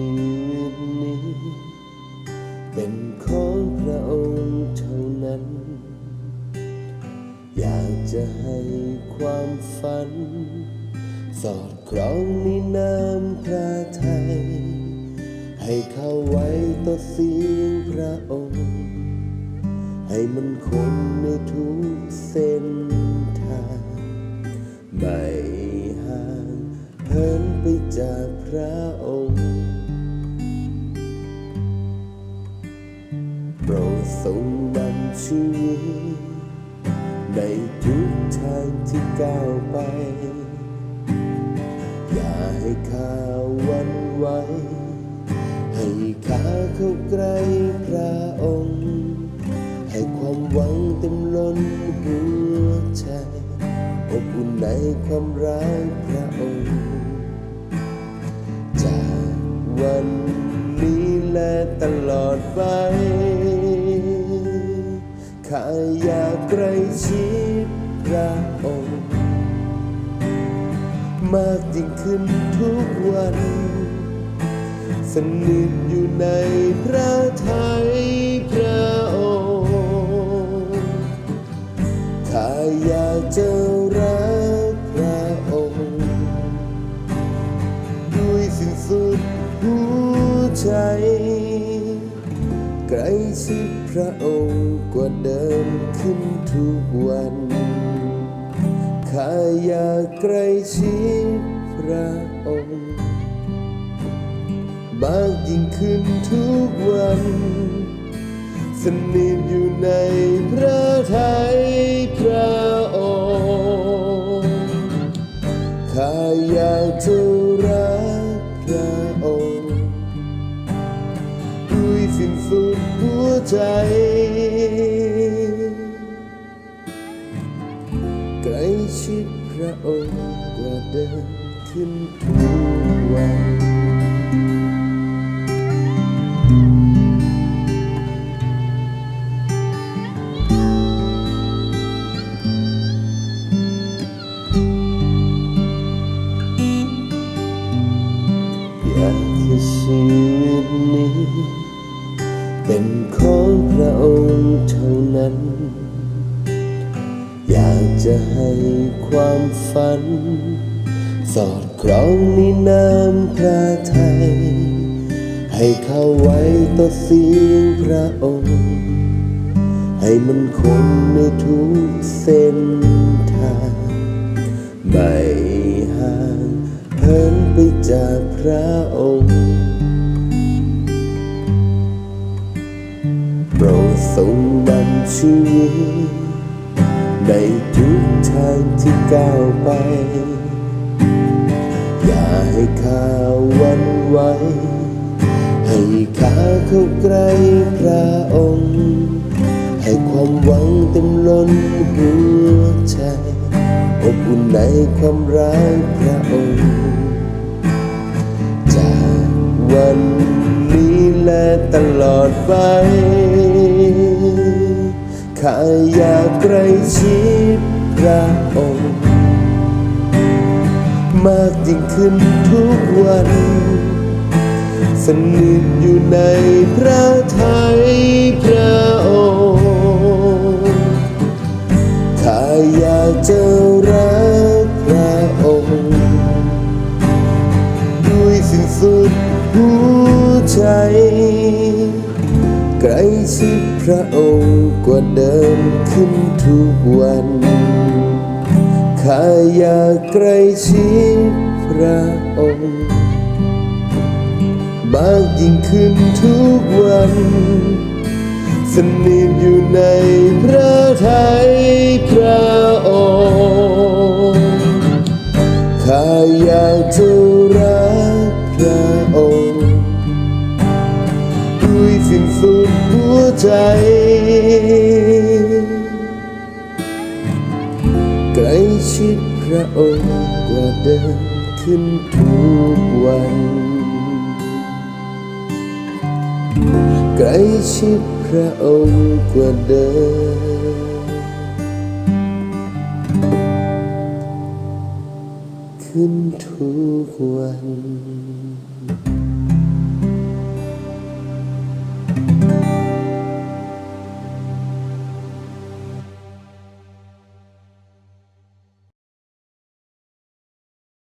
ชีวิตนี้ เป็นของพระองค์เท่านั้น อยากจะให้ความฝัน สอดคล้องในนามพระไทย ให้เข้าไว้ต่อเสียงพระองค์ ให้มันคนในทุกเส้นทางไม่ห่างเหินไปจากพระองค์ โปรดทรงนำชีวิตในทุกทางที่ก้าวไป อย่าให้ข้าหวันไหวให้ข้าเข้าใกล้พระองค์ ให้ความหวังเต็มล้นหัวใจอบอุ่นในความรักพระองค์ จากวันนี้และตลอดไป ข้าอยากใกล้ชิดพระองค์ มากยิ่งขึ้นทุกวัน สนิทอยู่ในพระทัยพระองค์ข้าอยากจอ ใกล้ชิดพระองค์กว่าเดิมขึ้นทุกวันข้าอยากใกล้ชิดพระองค์มากยิ่งขึ้นทุกวันสนิทอยู่ในพระทัยพระ ใจ ใกล้ชิดพระองค์กว่าเดิมขึ้นทุกวัน เท่านั้น อยากจะให้ความฝัน สอดคล้องในน้ำพระทัยให้เข้าไว้ต่อเสียงพระองค์ ให้มันคงในทุกเส้นทางไม่ห่างเหินไปจากพระองค์ ดทรงนำชีวิตในทุกทางที่ก้าวไป อย่าให้ข้าหวันไหวให้ข้าเข้าใกล้พระองค์ ให้ความหวังเต็มล้นหัวใจอบอุ่นในความรักพระองค์ จากวันนี้และตลอดไป ข้าอยากใกล้ชิดพระองค์ มากยิ่งขึ้นทุกวันสนิทอยู่ในพระทัยพระองค์ข้าอยากจะรักพระองค์ ด้วยสิ้นสุดหัวใจใกล้ชิด พระองค์กว่าเดิมขึ้นทุกวันข้าอยากใกล้ชิดพระองค์ มากยิ่งขึ้นทุกวันสนิทอยู่ในพระทัยพระองค์ข้าอยากจะรักพระองค์ด้วยสิ้นสุด ใจ ใกล้ชิดพระองค์กว่าเดิมขึ้นทุกวัน ใกล้ชิดพระองค์กว่าเดิมขึ้นทุกวัน